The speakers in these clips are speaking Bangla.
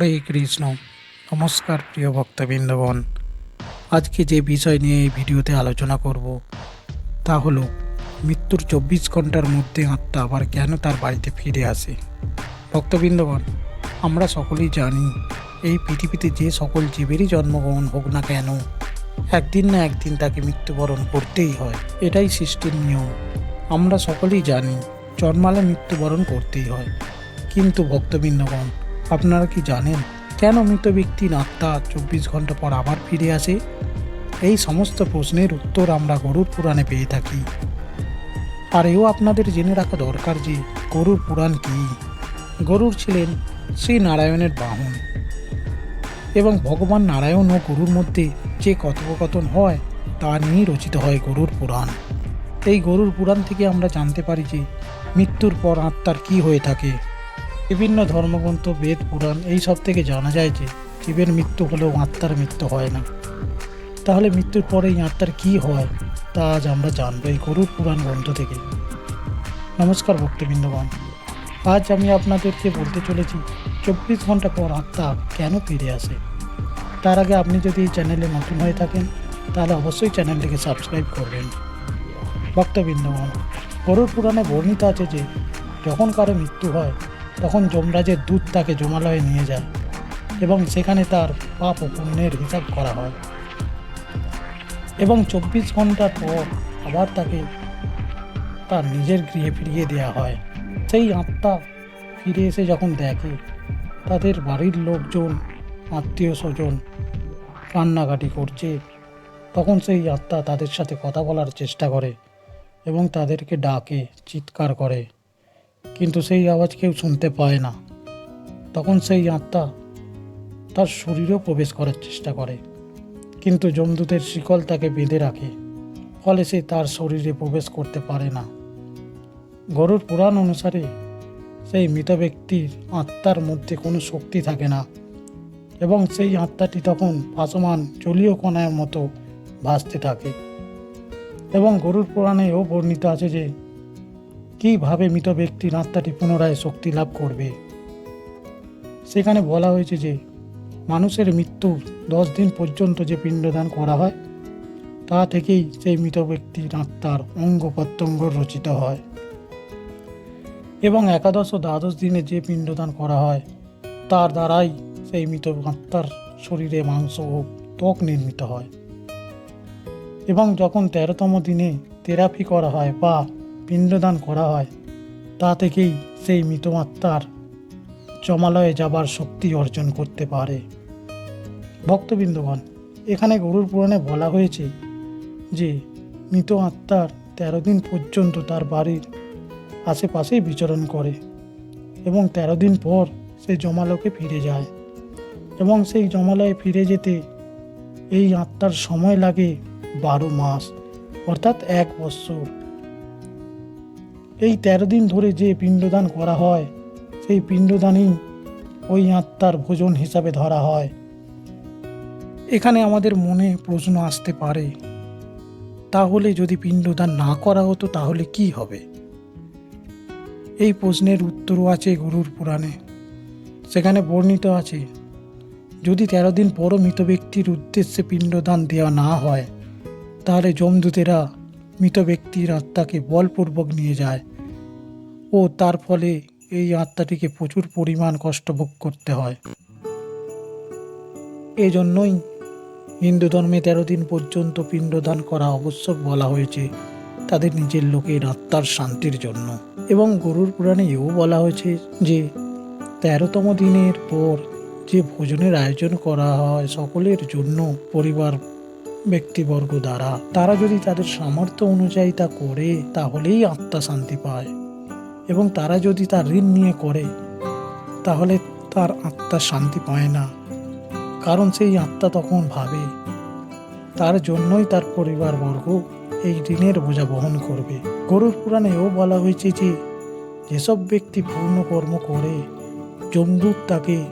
হরে কৃষ্ণ। নমস্কার প্রিয় ভক্তবৃন্দগণ। আজকে যে বিষয় নিয়ে এই ভিডিওতে আলোচনা করব, তা হলো, মৃত্যুর চব্বিশ ঘণ্টার মধ্যে আত্মা আবার কেন তার বাড়িতে ফিরে আসে? ভক্তবৃন্দবন আমরা সকলেই জানি, এই পৃথিবীতে যে সকল জীবেরই জন্মগ্রহণ হোক না কেন, একদিন না একদিন তাকে মৃত্যুবরণ করতেই হয়, এটাই সৃষ্টির নিয়ম। আমরা সকলেই জানি, জন্মালে মৃত্যুবরণ করতেই হয়। কিন্তু ভক্তবৃন্দগণ আপনারা কি জানেন কেন মৃত ব্যক্তির আত্মা চব্বিশ ঘণ্টা পর আবার ফিরে আসে? এই সমস্ত প্রশ্নের উত্তর আমরা গরুর পুরাণে পেয়ে থাকি। আর এও আপনাদের জেনে রাখা দরকার যে গরুর পুরাণ কি? গরুর ছিলেন শ্রী নারায়ণের বাহন। এবং ভগবান নারায়ণ ও গরুর মধ্যে যে কথোপকথন হয়, তা নিয়েই রচিত হয় গরুর পুরাণ। এই গরুর পুরাণ থেকে আমরা জানতে পারি যে মৃত্যুর পর আত্মার কি হয়ে থাকে। বিভিন্ন ধর্মগ্রন্থ, বেদ, পুরাণ এই সব থেকে জানা যায় যে জীবের মৃত্যু হলেও আত্মার মৃত্যু হয় না। তাহলে মৃত্যুর পরে এই আত্মার কী হয়, তা আজ আমরা জানব এই গরুর পুরাণ গ্রন্থ থেকে। নমস্কার ভক্তবৃন্দগণ, আজ আমি আপনাদেরকে বলতে চলেছি, চব্বিশ ঘণ্টা পর আত্মা কেন ফিরে আসে? তার আগে আপনি যদি এই চ্যানেলে নতুন হয়ে থাকেন, তাহলে অবশ্যই চ্যানেলটিকে সাবস্ক্রাইব করবেন। ভক্তবৃন্দগণ গরুর পুরাণে বর্ণিত আছে যে, যখন কারও মৃত্যু হয় তখন যমরাজের দূত তাকে জমালয়ে নিয়ে যায় এবং সেখানে তার পাপ ও পুণ্যের হিসাব করা হয়। এবং চব্বিশ ঘণ্টার পর আবার তাকে তার নিজের গৃহে ফিরিয়ে দেওয়া হয়। সেই আত্মা ফিরে এসে যখন দেখে, তাদের বাড়ির লোকজন, আত্মীয় স্বজন কান্নাকাটি করছে, তখন সেই আত্মা তাদের সাথে কথা বলার চেষ্টা করে এবং তাদেরকে ডাকে, চিৎকার করে। কিন্তু সেই আওয়াজ কেউ শুনতে পায় না। তখন সেই আত্মা তার শরীরেও প্রবেশ করার চেষ্টা করে। কিন্তু যমদূতের শিকল তাকে বেঁধে রাখে, ফলে সে তার শরীরে প্রবেশ করতে পারে না। গরুর পুরাণ অনুসারে সেই মৃত ব্যক্তির আত্মার মধ্যে কোনো শক্তি থাকে না এবং সেই আত্মাটি তখন ভাসমান জলীয় কণার মতো ভাসতে থাকে। এবং গরুর পুরাণেও বর্ণিত আছে যে কীভাবে মৃত ব্যক্তির আত্মাটি পুনরায় শক্তি লাভ করবে? সেখানে বলা হয়েছে যে, মানুষের মৃত্যু দশ দিন পর্যন্ত যে পিণ্ডদান করা হয়, তা থেকেই সেই মৃত ব্যক্তির আত্মার অঙ্গ প্রত্যঙ্গ রচিত হয়। এবং একাদশ ও দ্বাদশ দিনে যে পিণ্ডদান করা হয়, তার দ্বারাই সেই মৃত আত্মার শরীরে মাংস ও ত্বক নির্মিত হয়। এবং যখন তেরোতম দিনে থেরাপি করা হয় বা পিণ্ডদান করা হয়, তা থেকেই সেই মৃত আত্মার জমালয়ে যাবার শক্তি অর্জন করতে পারে। ভক্তবৃন্দগণ, এখানে গরুর পুরাণে বলা হয়েছে যে মৃত আত্মার তেরো দিন পর্যন্ত তার বাড়ির আশেপাশেই বিচরণ করে এবং তেরো দিন পর সে জমালয়কে ফিরে যায় এবং সেই জমালয়ে ফিরে যেতে এই আত্মার সময় লাগে বারো মাস, অর্থাৎ এক বৎসর। এই তেরো দিন ধরে যে পিণ্ডদান করা হয়, সেই পিণ্ডদানই ওই আত্মার ভোজন হিসাবে ধরা হয়। এখানে আমাদের মনে প্রশ্ন আসতে পারে, তাহলে যদি পিণ্ডদান না করা হতো তাহলে কি হবে? এই প্রশ্নের উত্তরও আছে গরুর পুরাণে। সেখানে বর্ণিত আছে, যদি তেরো দিন পরও মৃত ব্যক্তির উদ্দেশ্যে পিণ্ডদান দেওয়া না হয়, তাহলে যমদূতেরা মৃত ব্যক্তির আত্মাকে বলপূর্বক নিয়ে যায়। ও তার ফলে এই আত্মাটিকে প্রচুর পরিমাণ কষ্ট ভোগ করতে হয়। এজন্যই হিন্দু ধর্মে তেরো দিন পর্যন্ত পিণ্ডদান করা আবশ্যক বলা হয়েছে তাদের নিজের লোকের আত্মার শান্তির জন্য। এবং গরুর পুরাণে এও বলা হয়েছে যে, তেরোতম দিনের পর যে ভোজনের আয়োজন করা হয় সকলের জন্য পরিবার ব্যক্তিবর্গ দ্বারা, তারা যদি তাদের সামর্থ্য অনুযায়ী তা করে, তাহলেই আত্মা শান্তি পায়। এবং তারা যদি তার ঋণ নিয়ে করে, তাহলে তার আত্মা শান্তি পায় না। কারণ সেই আত্মা তখন ভাবে, তার জন্যই তার পরিবারবর্গ এই ঋণের বোঝা বহন করবে। গরুর পুরাণেও বলা হয়েছে যে, যেসব ব্যক্তি পূর্ণ কর্ম করে, যমদূত তাকে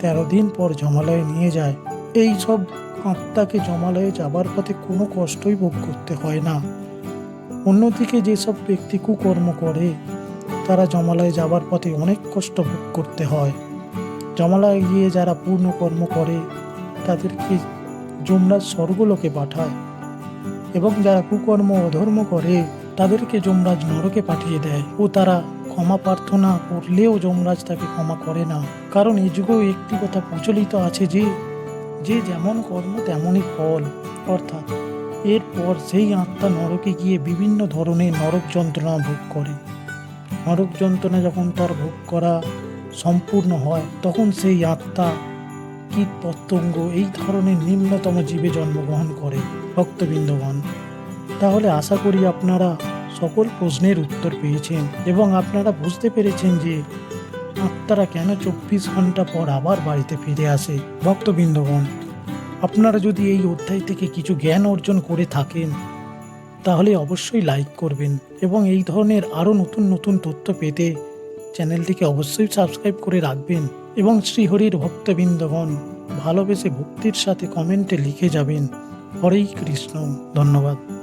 তেরো দিন পর জমালয়ে নিয়ে যায়। এই সব আত্মাকে জমালয়ে যাবার পথে কোনো কষ্টই ভোগ করতে হয় না। অন্যদিকে যেসব ব্যক্তি কুকর্ম করে তারা জমালয়ে যাবার পথে অনেক কষ্ট ভোগ করতে হয়। জমালয়ে গিয়ে যারা পূর্ণ কর্ম করে, তাদেরকে যমরাজ স্বর্গলোকে পাঠায় এবং যারা কুকর্ম অধর্ম করে, তাদেরকে যমরাজ নরকে পাঠিয়ে দেয় ও তারা ক্ষমা প্রার্থনা করলেও যমরাজ তাকে ক্ষমা করে না। কারণ এই যুগেও একটি কথা প্রচলিত আছে যে যে যেমন কর্ম তেমনই ফল। অর্থাৎ এরপর সেই আত্মা নরকে গিয়ে বিভিন্ন ধরনের নরক যন্ত্রণা ভোগ করে। নরক যন্ত্রণা যখন তার ভোগ করা সম্পূর্ণ হয়, তখন সেই আত্মা কীট পতঙ্গ এই ধরনের নিম্নতম জীবে জন্মগ্রহণ করে, ভক্তবৃন্দগণ। তাহলে আশা করি আপনারা সকল প্রশ্নের উত্তর পেয়েছেন এবং আপনারা বুঝতে পেরেছেন যে আত্মারা কেন চব্বিশ ঘণ্টা পর আবার বাড়িতে ফিরে আসে। ভক্তবৃন্দগণ, আপনারা যদি এই অধ্যায় থেকে কিছু জ্ঞান অর্জন করে থাকেন তাহলে অবশ্যই লাইক করবেন এবং এই ধরনের আরও নতুন নতুন তথ্য পেতে চ্যানেলটিকে অবশ্যই সাবস্ক্রাইব করে রাখবেন এবং শ্রীহরির ভক্তবৃন্দগণ ভালোবেসে ভক্তির সাথে কমেন্টে লিখে যাবেন। হরেই কৃষ্ণ, ধন্যবাদ।